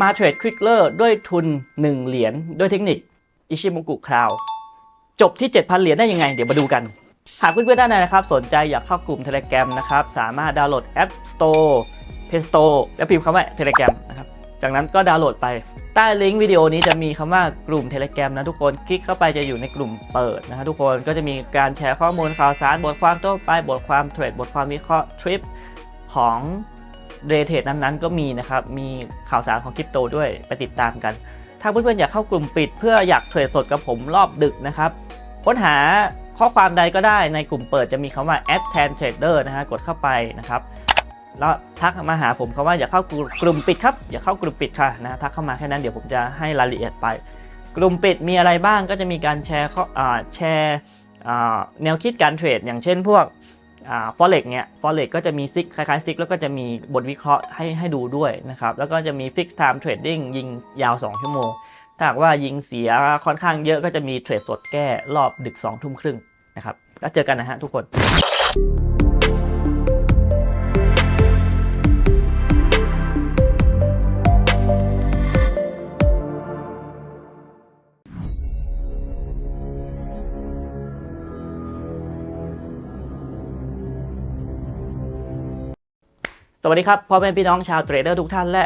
มาเทรดควิกเลอร์ด้วยทุน 1 เหรียญด้วยเทคนิคอิชิมกุคราวจบที่ 7,000 เหรียญได้ยังไง เดี๋ยวมาดูกัน หากเพื่อนๆท่านใดนะครับ สนใจอยากเข้ากลุ่ม Telegram นะครับ สามารถดาวน์โหลดแอป Store Play Store แล้วพิมพ์คำว่า Telegram นะครับ จากนั้นก็ดาวน์โหลดไป ใต้ลิงก์วิดีโอนี้จะมีคำว่ากลุ่ม Telegram นะทุกคน คลิกเข้าไปจะอยู่ในกลุ่มเปิดนะฮะทุกคนก็จะมีการแชร์ข้อมูลข่าวสาร บทความทั่วไปบทความเทรดบทความวิเคราะห์ทริปของ เรเทดนั้นๆ ก็มีนะครับ มีข่าวสารของคริปโตด้วยไปติดตามกัน ถ้าเพื่อนๆอยากเข้ากลุ่มปิด เพื่ออยากเทรดสดกับผมรอบดึกนะครับ ค้นหาข้อความใดก็ได้ในกลุ่มเปิดจะมีคำว่า add tan trader นะฮะ กดเข้าไปนะครับ แล้วทักมาหาผมคำว่าอยากเข้ากลุ่มปิดครับอยากเข้ากลุ่มปิดค่ะนะทักเข้ามาแค่นั้นเดี๋ยวผมจะให้รายละเอียดไป กลุ่มปิดมีอะไรบ้างก็จะมีการแชร์แชร์แนวคิดการเทรดอย่างเช่นพวก ฟอเร็กเนี่ยฟอเร็กก็จะมีซิกคล้ายๆซิกแล้วก็จะมีบทวิเคราะห์ให้ให้ดูด้วยนะครับ แล้วก็จะมีฟิกไทม์เทรดดิ้งยิงยาว 2 ชั่วโมง ถ้าหากว่ายิงเสียค่อนข้างเยอะก็จะมีเทรดสดแก้รอบดึก2ทุ่มครึ่งนะครับ แล้วเจอกันนะฮะทุกคน สวัสดีครับพ่อแม่พี่น้องชาวเทรดเดอร์ทุกท่านและ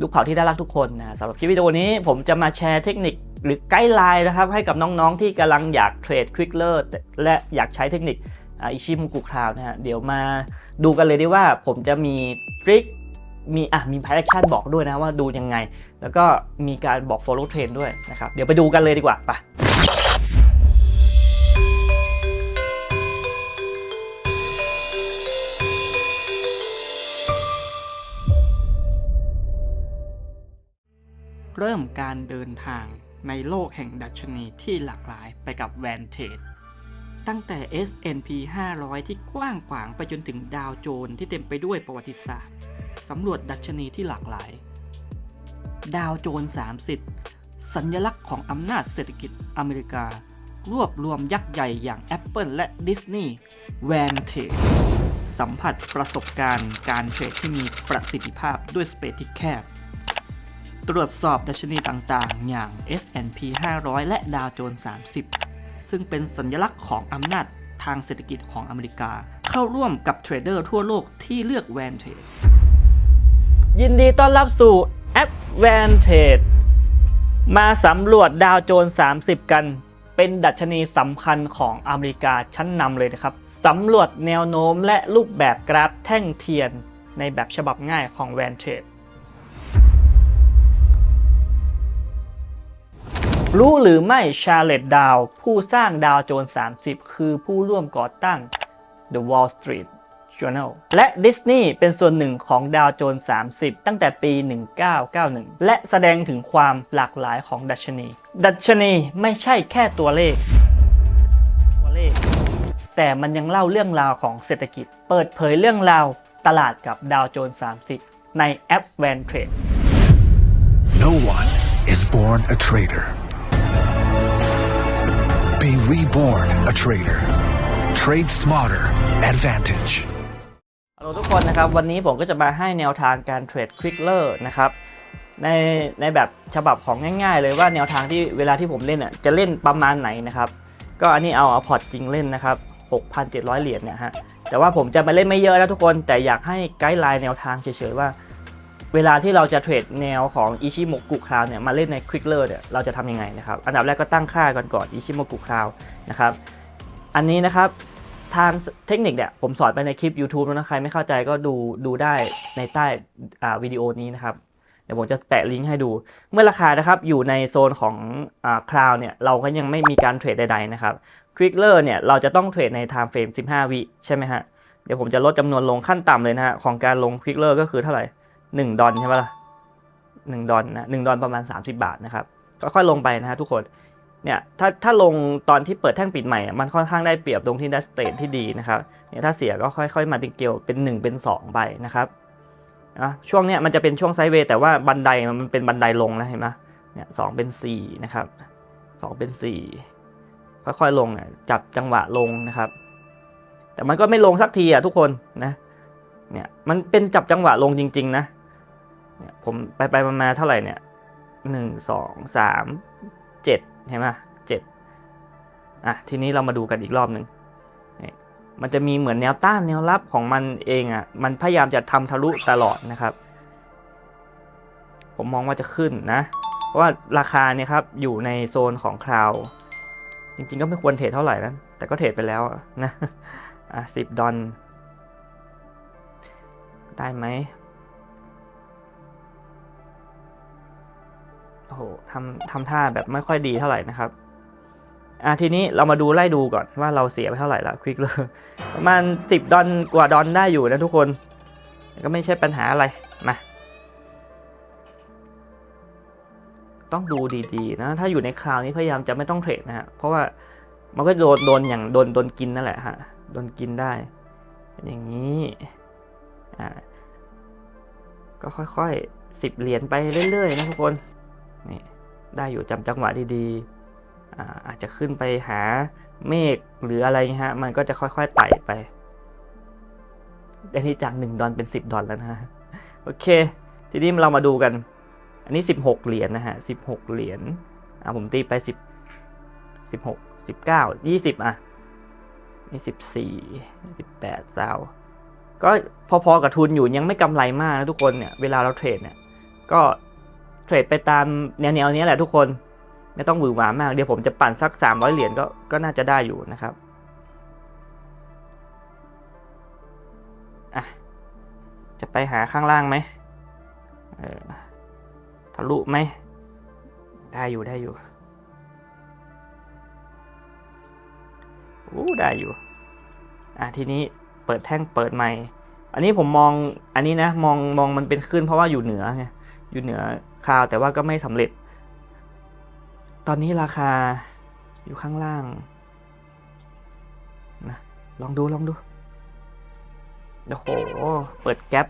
ลูกเผาที่น่ารักทุกคนนะสำหรับคลิปวิดีโอนี้ผมจะมาแชร์เทคนิคหรือไกด์ไลน์นะครับ ให้กับน้องๆที่กำลังอยากเทรดควิกเลอร์และอยากใช้เทคนิคอิชิมุกุคราวนะฮะเดี๋ยวมาดูกันเลยดีว่าผมจะมีทริคมีอะมีพายแอคชั่นบอกด้วยนะว่าดูยังไง แล้วก็มีการบอก follow trend ด้วยนะครับ เดี๋ยวไปดูกันเลยดีกว่าไป เริ่มการเดินทางในโลกแห่งดัชนีที่หลากหลายไปกับแวนเทจตั้งแต่ S&P 500 ที่กว้างขวางไปจนถึงดาวโจนที่เต็มไปด้วยประวัติศาสตร์สำรวจดัชนีที่หลากหลาย ดาวโจนส์30 สัญลักษณ์ของอำนาจเศรษฐกิจอเมริกา รวบรวมยักษ์ใหญ่อย่าง Apple และ Disney แวนเทจสัมผัสประสบการณ์การเทรดที่มีประสิทธิภาพด้วยสเปซที่แคบ ตรวจสอบดัชนีต่างๆ อย่าง S&P 500 และดาวโจนส์30 ซึ่งเป็นสัญลักษณ์ของอำนาจทางเศรษฐกิจของอเมริกา เข้าร่วมกับเทรดเดอร์ทั่วโลกที่เลือกแวนเทรดยินดีต้อนรับสู่ Advantage มาสำรวจดาวโจนส์30 กัน เป็นดัชนีสำคัญของอเมริกาชั้นนำเลยนะครับสำรวจแนวโน้มและรูปแบบกราฟแท่งเทียนในแบบฉบับง่ายของ v a n t a g e รู้หรือไม่ชาเลตดาวผู้สร้างดาวโจนส์30 คือผู้ร่วมก่อตั้ง The Wall Street Journal และดิสนีย์เป็นส่วนหนึ่งของดาวโจนส์30 ตั้งแต่ปี 1991 และแสดงถึงความหลากหลายของดัชนี ดัชนีไม่ใช่แค่ตัวเลข ตัวเลข แต่มันยังเล่าเรื่องราวของเศรษฐกิจ เปิดเผยเรื่องราวตลาดกับดาวโจนส์30 ในแอป Van Trade No one is born a trader. Be reborn a trader. Trade smarter. Advantage. ฮัลโหลทุกคนนะครับ วันนี้ผมก็จะมาให้แนวทางการเทรดควิกเลอร์นะครับในในแบบฉบับของง่ายๆ เลยว่าแนวทางที่เวลาที่ผมเล่นอะจะเล่นประมาณไหนนะครับ ก็อันนี้เอาเอาพอร์ตจริงเล่นนะครับ 6,700 เหรียญเนี่ยฮะแต่ว่าผมจะมาเล่นไม่เยอะนะทุกคนแต่อยากให้ไกด์ไลน์แนวทางเฉยๆว่า เวลาที่เราจะเทรดแนวของอิชิโมกุคราวเนี่ยมาเล่นในควิกเลอร์เนี่ยเราจะทำยังไงนะครับอันดับแรกก็ตั้งค่าก่อนก่อนอิชิโมกุคราวนะครับอันนี้นะครับทางเทคนิคเนี่ยผมสอนไปในคลิป YouTube แล้วนะใครไม่เข้าใจก็ดูดูได้ในใต้อ่าวิดีโอนี้นะครับเดี๋ยวผมจะแปะลิงก์ให้ดู เมื่อราคานะครับอยู่ในโซนของคลาวเนี่ยเราก็ยังไม่มีการเทรดใดๆนะครับควิกเลอร์เนี่ยเราจะต้องเทรดใน time frame 15 วิใช่ไหมฮะเดี๋ยวผมจะลดจำนวนลงขั้นต่ำเลยนะฮะของการลงควิกเลอร์ก็คือเท่าไหร่ 1 ดอลใช่ไหมล่ะ1ดอลนะ1ดอลประมาณ 30 บาทนะครับก็ค่อยลงไปนะฮะทุกคนเนี่ยถ้าถ้าลงตอนที่เปิดแท่งปิดใหม่ มันค่อนข้างได้เปรียบตรงที่ได้สเตทที่ดีนะครับเนี่ยถ้าเสียก็ค่อยๆ มาติเกลเป็น 1 เป็น 2 ไปนะครับนะช่วงเนี้ยมันจะเป็นช่วงไซด์เวย์แต่ว่าบันไดมันเป็นบันไดลงนะเห็นไหมเนี่ยสองเป็น 4 นะครับสองเป็น 4 ค่อยๆลงเนี่ยจับจังหวะลงนะครับ แต่มันก็ไม่ลงสักทีอะทุกคนนะเนี่ยมันเป็นจับจังหวะลงจริง ๆ นะ เนี่ยผมไปไปมามาเท่าไหร่เนี่ยหนึ่งสองสามเจ็ดเห็นไหมเจ็ดอะทีนี้เรามาดูกันอีกรอบหนึ่งมันจะมีเหมือนแนวต้านแนวรับของมันเองอะ มันพยายามจะทำทะลุตลอดนะครับ ผมมองว่าจะขึ้นนะ เพราะว่าราคาเนี่ยครับอยู่ในโซนของคราว จริงๆก็ไม่ควรเทรดเท่าไหร่นะ แต่ก็เทรดไปแล้วนะ อะสิบดอลได้ไหม โอ้โหทำทำท่าแบบไม่ค่อยดีเท่าไหร่นะครับอะทีนี้เรามาดูไล่ดูก่อนว่าเราเสียไปเท่าไหร่ละควิกเลยประมาณสิบดอลกว่าดอลได้อยู่นะทุกคน ก็ไม่ใช่ปัญหาอะไรมาต้องดูดีๆ นะ ถ้าอยู่ในคราวนี้พยายามจะไม่ต้องเทรดนะฮะ เพราะว่ามันก็โดนโดนอย่างโดนโดนกินนั่นแหละฮะ โดนกินได้ อย่างนี้ อ่า ก็ค่อยๆสิบเหรียญไปเรื่อยๆ นะทุกคน นี่ได้อยู่จำจังหวะดีๆอาอาจจะขึ้นไปหาเมฆหรืออะไรฮะ มันก็จะค่อยๆไต่ไปอันนี้จากหนึ่งดอลเป็นสิบดอลแล้วนะ โอเค ทีนี้เรามาดูกัน อันนี้สิบหกเหรียญนะฮะสิบหกเหรียญอ่าผมตีไปสิบสิบหกสิบเก้ายี่สิบอะนี่สิบสี่สิบแปดซาก็พอๆกับทุนอยู่ยังไม่กำไรมากนะทุกคนเนี่ย เวลาเราเทรดเนี่ย ก็ เทรดไปตามแนวๆนี้แหละทุกคนไม่ต้องหวือหวามาก เดี๋ยวผมจะปั่นสักสามร้อยเหรียญก็ก็น่าจะได้อยู่นะครับอะจะไปหาข้างล่างไหมเออทะลุไหมได้อยู่ได้อยู่อู้ได้อยู่อะทีนี้เปิดแท่งเปิดใหม่ อันนี้ผมมองอันนี้นะ มองมองมันเป็นขึ้นเพราะว่าอยู่เหนือไงอยู่เหนือ คราวแต่ว่าก็ไม่สำเร็จ ตอนนี้ราคาอยู่ข้างล่างนะลองดูลองดูโอ้โห เปิดแก๊ป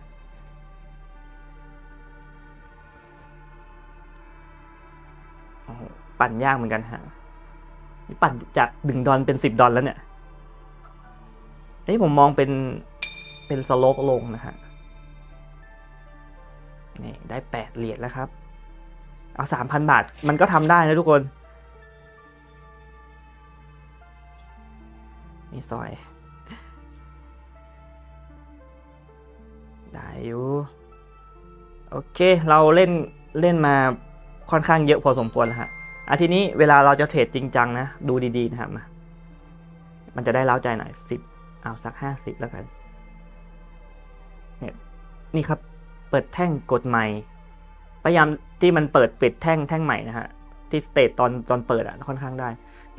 ปั่นยากเหมือนกันฮะนี่ปั่นจากหนึ่งดอลเป็นสิบดอลแล้วเนี่ยเอ้ยผมมองเป็นเป็นสโลปลงนะฮะนี่ได้แปดเหรียญแล้วครับ เอาสามพันบาท มันก็ทำได้นะทุกคนนี่ซอย ได้อยู่ โอเค เราเล่นเล่นมาค่อนข้างเยอะพอสมควรแล้วฮะอะทีนี้เวลาเราจะเทรดจริงจังนะ ดูดีๆนะครับมามันจะได้เล้าใจหน่อยสิบเอาสักห้าสิบแล้วกัน เนี่ย นี่ครับ เปิดแท่งกดใหม่ พยายามที่มันเปิดปิดแท่งแท่งใหม่นะฮะ ที่สเตตตอนตอนเปิดอะค่อนข้างได้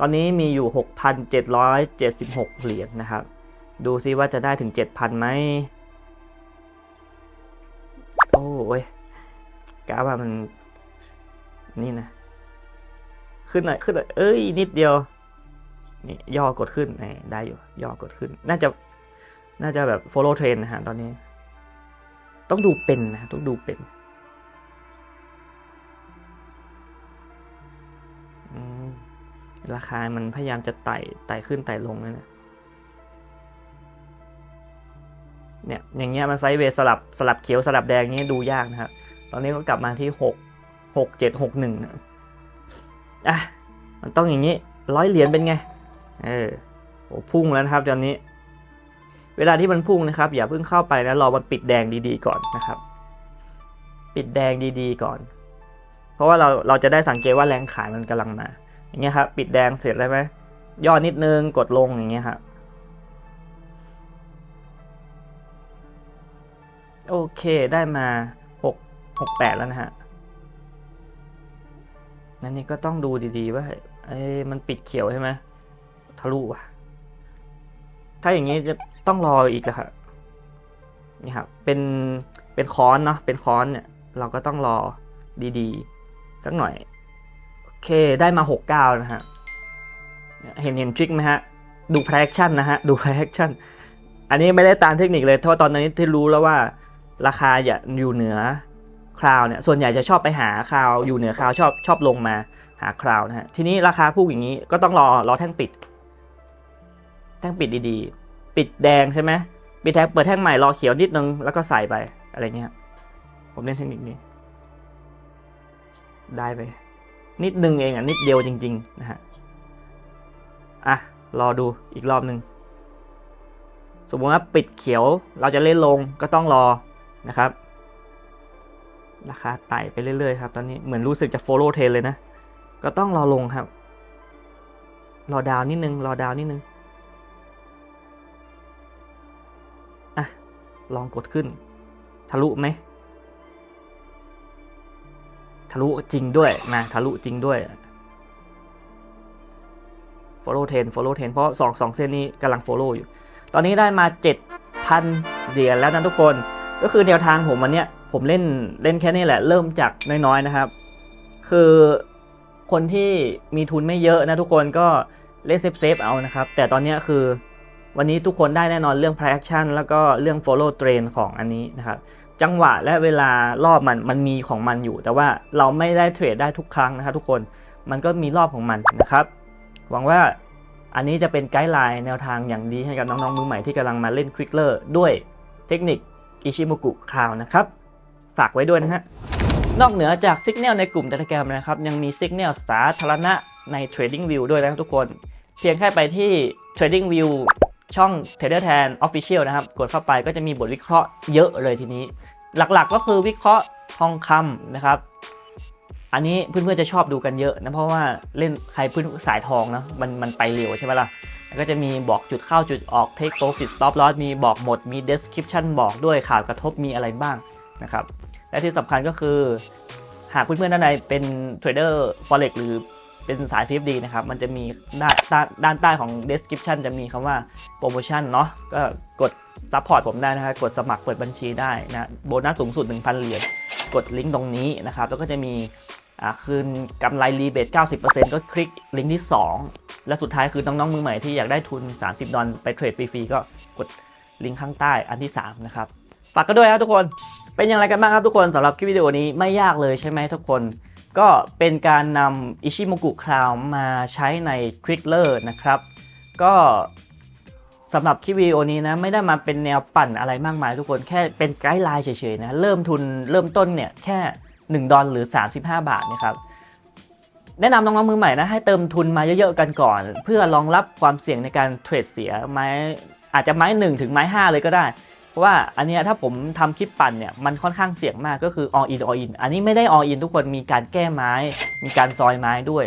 ตอนนี้มีอยู่ 6,776 เหรียญนะครับ ดูซิว่าจะได้ถึง 7,000ไหมโอ้ยกาว่ามัน นี่นะ ขึ้นหน่อยขึ้นหน่อยเอ้ย นิดเดียว นี่ ย่อกดขึ้นนี่ได้อยู่ ย่อกดขึ้น น่าจะ น่าจะแบบ follow trend นะฮะตอนนี้ ต้องดูเป็นนะ ต้องดูเป็น ราคามันพยายามจะไต่ไต่ขึ้นไต่ลงนั่นนะเนี่ยอย่างเงี้ยมันไซด์เวย์สลับสลับเขียวสลับแดงเงี้ยดูยากนะครับ ตอนนี้ก็กลับมาที่หกหกเจ็ดหกหนึ่งอะมันต้องอย่างนี้ร้อยเหรียญเป็นไง เออโอ้พุ่งแล้วนะครับตอนนี้ เวลาที่มันพุ่งนะครับ อย่าเพิ่งเข้าไปนะรอมันปิดแดงดีๆก่อนนะครับ ปิดแดงดีๆก่อน เพราะว่าเราเราจะได้สังเกตว่าแรงขายมันกำลังมา อย่างเงี้ยครับ ปิดแดงเสร็จแล้วไหมย่อนิดนึงกดลงอย่างเงี้ยครับโอเคได้มาหกหกแปดแล้วนะฮะนั่นนี่ก็ต้องดูดีๆว่าเอ้มันปิดเขียวใช่ไหมทะลุอะ ถ้าอย่างนี้จะต้องรออีกอะครับนี่ครับ เป็นเป็นค้อนเนาะเป็นค้อนเนี่ย เราก็ต้องรอดีๆ สักหน่อย เคได้มาหกเก้านะฮะ เห็นเห็นทริคไหมฮะ ดูแพร c ชั่นนะฮะ ดูแพร c ชั่น อันนี้ไม่ได้ตามเทคนิคเลยเพราะตอนนี้ที่รู้แล้วว่าราคาอย่าอยู่เหนือคราวเนี่ย ส่วนใหญ่จะชอบไปหาคราวอยู่เหนือคราวชอบชอบลงมาหาคราวนะฮะ ทีนี้ราคาพุ่งอย่างนี้ก็ต้องรอรอแท่งปิด แท่งปิดดีๆ ปิดแดงใช่ไหมปิดแท่งเปิดแท่งใหม่รอเขียวนิดนึงแล้วก็ใส่ไปอะไรเงี้ย ผมเล่นเทคนิคนี้ ได้ไป นิดนึงเองอะนิดเดียวจริงๆนะฮะอะรอดูอีกรอบหนึ่งสมมติว่าปิดเขียวเราจะเล่นลงก็ต้องรอนะครับ ราคาไต่ไปเรื่อยๆครับตอนนี้เหมือนรู้สึกจะ follow trend เลยนะ ก็ต้องรอลงครับ รอดาวนิดนึง รอดาวนิดนึงอะลองกดขึ้น ทะลุไหม ทะลุจริงด้วยนะทะลุจริงด้วย follow trend follow trend เพราะสองสองเส้นนี้กำลัง follow อยู่ ตอนนี้ได้มา 7,000 เหรียญแล้วนะทุกคน ก็คือแนวทางผมวันเนี้ยผมเล่นเล่นแค่นี้แหละ เริ่มจากน้อยๆนะครับ คือคนที่มีทุนไม่เยอะนะทุกคนก็เล่นเซฟๆเอานะครับ แต่ตอนนี้คือวันนี้ทุกคนได้แน่นอนเรื่อง price action แล้วก็เรื่อง follow trend ของอันนี้นะครับ จังหวะและเวลารอบมันมันมีของมันอยู่ แต่ว่าเราไม่ได้เทรดได้ทุกครั้งนะครับทุกคนมันก็มีรอบของมันนะครับ หวังว่าอันนี้จะเป็นไกด์ไลน์แนวทางอย่างดีให้กับน้องๆมือใหม่ที่กำลังมาเล่นควิกเลอร์ด้วยเทคนิคอิชิมุกุคลาวนะครับ ฝากไว้ด้วยนะฮะนอกเหนือจากสิก n นลในกลุ่ม Telegram นะครับ ยังมีสิก n นลสาธารณะใน Trading View ด้วยนะครับทุกคน เพียงแค่ไปที่ Trading View ช่อง Trader Tan Official นะครับ กดเข้าไปก็จะมีบทวิเคราะห์เยอะเลยทีนี้ หลักๆก็คือวิเคราะห์ทองคำนะครับ อันนี้เพื่อนๆจะชอบดูกันเยอะนะเพราะว่าเล่นใครพื้นสายทองนะมันมันไปเร็วใช่ไหมล่ะก็จะมีบอกจุดเข้าจุดออก take profit stop loss มีบอกหมดมี description บอกด้วยข่าวกระทบมีอะไรบ้างนะครับ และที่สำคัญก็คือ หากเพื่อนๆด้านในเป็นเทรดเดอร์ forex หรือ เป็นสาย CFD นะครับ มันจะมีด้านด้านด้านใต้ของ description จะมีคำว่าโปรโมชั่นเนาะ ก็กด support ผมได้นะครับ กดสมัครเปิดบัญชีได้นะ โบนัสสูงสุด 1,000 เหรียญ กดลิงก์ตรงนี้นะครับ แล้วก็จะมีคืนกำไรรีเบท 90%ก็คลิกลิงก์ที่ 2 และสุดท้ายคือน้องๆมือใหม่ที่อยากได้ทุน 30 ดอลไปเทรดฟรีๆ ก็กดลิงก์ข้างใต้อันที่ 3 นะครับ ฝากกันด้วยครับทุกคน เป็นอย่างไรกันบ้างครับทุกคนสำหรับคลิปวิดีโอนี้ไม่ยากเลยใช่ไหมทุกคน ก็เป็นการนำอิชิโมกุคลาวมาใช้ใน Quickler นะครับ ก็สำหรับคลิปวิดีโอนี้นะไม่ได้มาเป็นแนวปั่นอะไรมากมายทุกคนแค่เป็นไกด์ไลน์เฉยๆนะเริ่มทุนเริ่มต้นเนี่ยแค่ 1 ดอลหรือ 35 บาทนะครับแนะนำน้องๆมือใหม่นะให้เติมทุนมาเยอะๆกันก่อน เพื่อรองรับความเสี่ยงในการเทรดเสียไม้อาจจะไม้ 1 ถึงไม้ 5 เลยก็ได้ ว่าอันนี้ถ้าผมทำคลิปปั่นเนี่ยมันค่อนข้างเสี่ยงมากก็คือ all in all in อันนี้ไม่ได้ all in ทุกคนมีการแก้ไม้ มีการซอยไม้ด้วย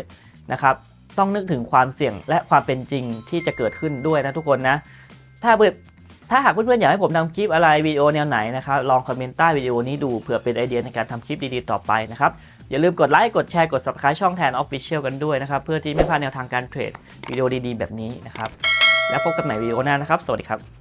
นะครับต้องนึกถึงความเสี่ยงและความเป็นจริงที่จะเกิดขึ้นด้วยนะทุกคนนะ ถ้าเพื่อถ้าหากเพื่อนๆอยากให้ผมทำคลิปอะไรวิดีโอแนวไหนนะครับลองคอมเมนต์ใต้วิดีโอนี้ดูเผื่อเป็นไอเดียในการทำคลิปดีๆต่อไปนะครับอย่าลืมกดไลค์กดแชร์กด subscribe ช่องแทน Official กันด้วยนะครับเพื่อที่ไม่พลาดแนวทางการเทรดวิดีโอดีๆ แบบนี้นะครับแล้วพบกันใหม่วิดีโอหน้านะครับ สวัสดีครับ